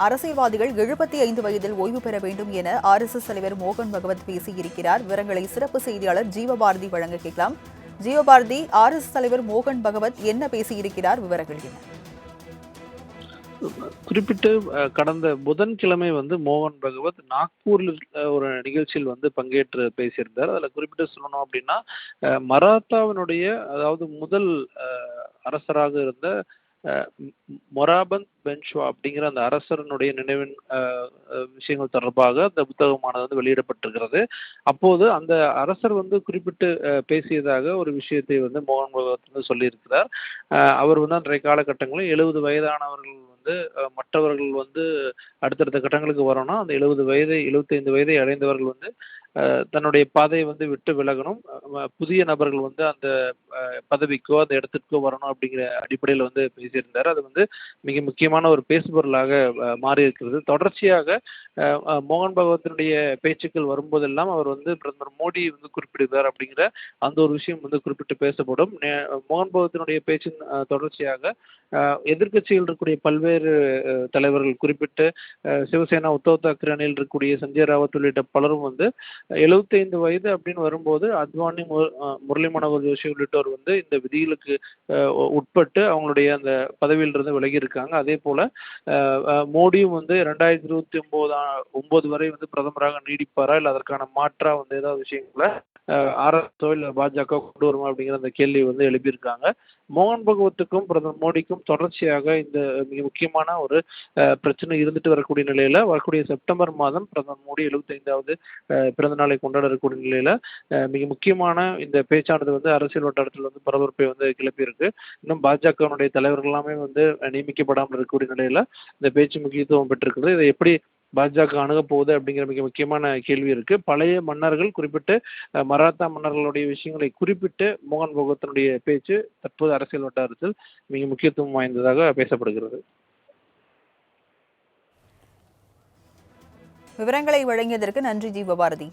அரசியல்வாதிகள் எழுபத்தி ஐந்து வயதில் ஓய்வு பெற வேண்டும் என ஆர் எஸ் தலைவர் மோகன் பகவத் பேசியிருக்கிறார். விவரங்களை சிறப்பு செய்தியாளர் ஜீவபாரதி வழங்க கேட்கலாம். ஜீவபாரதி ஆர்எஸ்எஸ் தலைவர் மோகன் பகவத் என்ன பேசியிருக்கிறார்? விவரங்கள் என்ன? குறிப்பிட்டு அஹ், கடந்த புதன்கிழமை வந்து மோகன் பகவத் நாக்பூரில் ஒரு நிகழ்ச்சியில் வந்து பங்கேற்று பேசியிருந்தார். அதில் குறிப்பிட்டு சொல்லணும் அப்படின்னா அஹ், மராத்தாவினுடைய அதாவது முதல் அஹ், அரசராக இருந்த மொராபந்த் பென்ஷா அப்படிங்கிற அந்த அரசரனுடைய நினைவின் விஷயங்கள் தொடர்பாக அந்த புத்தகமானது வந்து வெளியிடப்பட்டிருக்கிறது. அப்போது அந்த அரசர் வந்து குறிப்பிட்டு பேசியதாக ஒரு விஷயத்தை வந்து மோகன் பகவத் வந்து சொல்லியிருக்கிறார். அவர் வந்து அன்றைய காலகட்டங்களில் எழுபது வயதானவர்கள் வந்து மற்றவர்கள் வந்து அடுத்தடுத்த கட்டங்களுக்கு வரணும் அந்த எழுபது வயதை எழுபத்தைந்து வயதை அடைந்தவர்கள் வந்து தன்னுடைய பாதையை வந்து விட்டு விலகணும். புதிய நபர்கள் வந்து அந்த பதவிக்கோ அந்த இடத்திற்கோ வரணும் அப்படிங்கிற அடிப்படையில் வந்து பேசியிருந்தார். அது வந்து மிக முக்கியமான ஒரு பேசுபொருளாக மாறி இருக்கிறது தொடர்ச்சியாக மோகன் பகவத்தினுடைய பேச்சுக்கள் வரும்போதெல்லாம் அவர் வந்து பிரதமர் மோடி வந்து குறிப்பிடுகிறார் அப்படிங்கிற அந்த ஒரு விஷயம் வந்து குறிப்பிட்டு பேசப்படும். மோகன் பகவத்தினுடைய பேச்சின் தொடர்ச்சியாக எதிர்கட்சியில் எதிர்க்கட்சியில் இருக்கக்கூடிய பல்வேறு தலைவர்கள் குறிப்பிட்டு சிவசேனா உத்தவ் தாக்கரே அணியில் இருக்கக்கூடிய சஞ்சய் ராவத் உள்ளிட்ட பலரும் வந்து எழுபத்தைந்து வயது அப்படின்னு வரும்போது அத்வானி மு- முரளி மனோகர் ஜோஷி உள்ளிட்டோர் வந்து இந்த விதிகளுக்கு உட்பட்டு அவங்களுடைய அந்த பதவியிலிருந்து விலகி இருக்காங்க அதே போல மோடியும் வந்து ரெண்டாயிரத்தி இருபத்தி ஒன்பது ஒன்பது வரை வந்து பிரதமராக நீடிப்பாரா? இல்லை அதற்கான மாற்றா வந்து ஏதாவது விஷயங்களை? ஆர்எஸ்ஓ இல்லை பாஜக கொண்டு வருமா அப்படிங்கிற அந்த கேள்வி வந்து எழுப்பியிருக்காங்க. மோகன் பகவத்துக்கும் பிரதமர் மோடிக்கும் தொடர்ச்சியாக இந்த மிக முக்கியமான ஒரு பிரச்சனை இருந்துட்டு வரக்கூடிய நிலையில வரக்கூடிய செப்டம்பர் மாதம் பிரதமர் மோடி எழுபத்தைந்தாவது பிறந்த நாளை கொண்டாடக்கூடிய நிலையில் நிலையில மிக முக்கியமான இந்த பேச்சானது வந்து அரசியல் வட்டாரத்தில் வந்து பரபரப்பை வந்து கிளப்பியிருக்கு. இன்னும் பாஜகவினுடைய தலைவர்கள் எல்லாமே வந்து நியமிக்கப்படாமல் இருக்கக்கூடிய நிலையில இந்த பேச்சு முக்கியத்துவம் பெற்றிருக்குது இதை எப்படி பாஜக அணுகப்போகுது அப்படிங்கிற மிக முக்கியமான கேள்வி இருக்கு. பழைய மன்னர்கள் குறிப்பிட்டு மராத்தா மன்னர்களுடைய விஷயங்களை குறிப்பிட்டு மோகன் பகவத்தினுடைய பேச்சு தற்போது அரசியல் வட்டாரத்தில் மிக முக்கியத்துவம் வாய்ந்ததாக பேசப்படுகிறது. விவரங்களை வழங்கியதற்கு நன்றி ஜீவபாரதி